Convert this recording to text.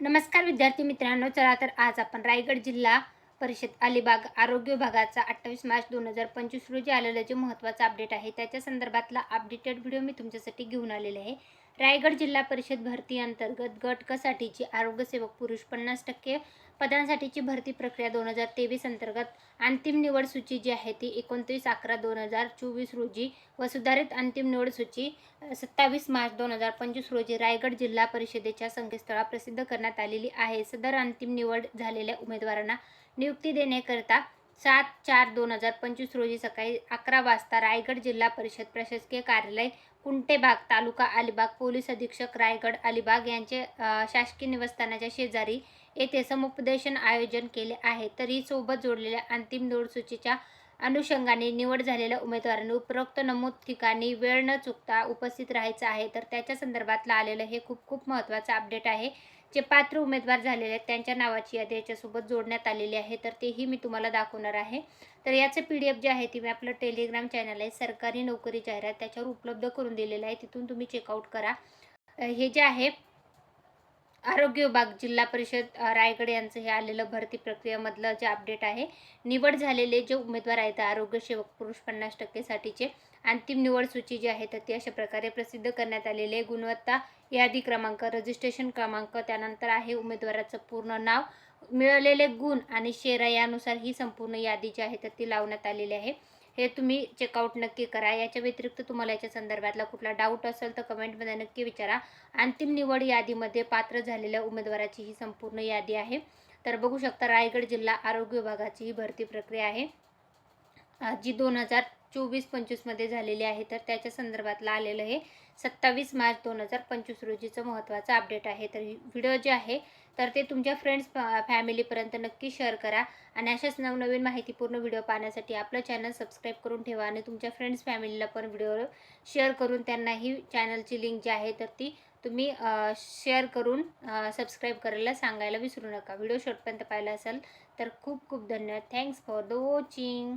नमस्कार विद्यार्थी मित्रांनो चला तर आज आपण रायगड जिल्हा परिषद अलिबाग आरोग्य विभागाचा अठ्ठावीस मार्च दोन हजार पंचवीस रोजी आलेलं जे महत्त्वाचं अपडेट आहे त्याच्या संदर्भातला अपडेटेड व्हिडिओ मी तुमच्यासाठी घेऊन आलेले आहे. रायगड जिल्हा परिषद भरती अंतर्गत गट कसाठीची आरोग्यसेवक पुरुष पन्नास टक्के पदांसाठीची भरती प्रक्रिया दोन हजार तेवीस अंतर्गत अंतिम निवड सूची जी आहे ती एकोणतीस अकरा दोन हजार चोवीस रोजी व सुधारित अंतिम निवड सूची सत्तावीस मार्च दोन हजार पंचवीस रोजी रायगड जिल्हा परिषदेच्या संकेतस्थळात प्रसिद्ध करण्यात आलेली आहे. सदर अंतिम निवड झालेल्या उमेदवारांना नियुक्ती देण्याकरिता सात चार दोन हजार पंचवीस रोजी सकाळी अकरा वाजता रायगड जिल्हा परिषद प्रशासकीय कार्यालय कुंटेबाग तालुका अलिबाग पोलीस अधीक्षक रायगड अलिबाग यांचे शासकीय निवासस्थानाच्या शेजारी येथे समुपदेशन आयोजन केले आहे. तरी सोबत जोडलेल्या अंतिम निवड सूचीच्या अनुषंगाने निवड झालेल्या उमेदवारांनी उपरोक्त नमूद ठिकाणी वेळ न चुकता उपस्थित राहायचं आहे. तर त्याच्या संदर्भातलं आलेलं हे खूप खूप महत्त्वाचं अपडेट आहे. जे पात्र उमेदवार झालेले आहेत त्यांच्या नावाची यादी याच्यासोबत जोडण्यात आलेली आहे. तर तेही मी तुम्हाला दाखवणार आहे. तर याचं पी डी एफ जे आहे ती मी आपलं टेलिग्राम चॅनल आहे सरकारी नोकरी जाहिरात त्याच्यावर उपलब्ध करून दिलेलं आहे. तिथून तुम्ही चेकआउट करा. हे जे आहे आरोग्य विभाग जिल्हा परिषद रायगड यांचं हे आलेलं भरती प्रक्रियेमधलं जे अपडेट आहे निवड झालेले जे उमेदवार आहेत आरोग्य सेवक पुरुष पन्नास टक्केसाठीचे अंतिम निवड सूची जी आहे तर ती अशा प्रकारे प्रसिद्ध करण्यात आलेली आहे. गुणवत्ता यादी क्रमांक रजिस्ट्रेशन क्रमांक त्यानंतर आहे उमेदवाराचं पूर्ण नाव मिळालेले गुण आणि शेरा यानुसार ही संपूर्ण यादी जी आहे तर ती लावण्यात आलेली आहे. हे तुम्ही चेकआउट नक्की करा. याच्या व्यतिरिक्त तुम्हाला याच्या संदर्भातला कुठला डाऊट असेल तर कमेंटमध्ये नक्की विचारा. अंतिम निवड यादीमध्ये पात्र झालेल्या उमेदवाराची ही संपूर्ण यादी आहे. तर बघू शकता रायगड जिल्हा आरोग्य विभागाची ही भरती प्रक्रिया आहे. जी दोन हजार चोवीस पंचवीसमध्ये झालेली आहे. तर त्याच्या संदर्भातलं आलेलं हे सत्तावीस मार्च दोन हजार पंचवीस रोजीचं महत्त्वाचं अपडेट आहे. तर व्हिडिओ जे आहे तर ते तुमच्या फ्रेंड्स फॅमिलीपर्यंत नक्की शेअर करा. आणि अशाच नवनवीन माहितीपूर्ण व्हिडिओ पाहण्यासाठी आपलं चॅनल सबस्क्राईब करून ठेवा आणि तुमच्या फ्रेंड्स फॅमिलीला पण व्हिडिओ शेअर करून त्यांनाही चॅनलची लिंक जी आहे तर ती तुम्ही शेअर करून सबस्क्राईब करायला सांगायला विसरू नका. व्हिडिओ शॉर्टपर्यंत पाहिला असेल तर खूप खूप धन्यवाद. Thanks for the watching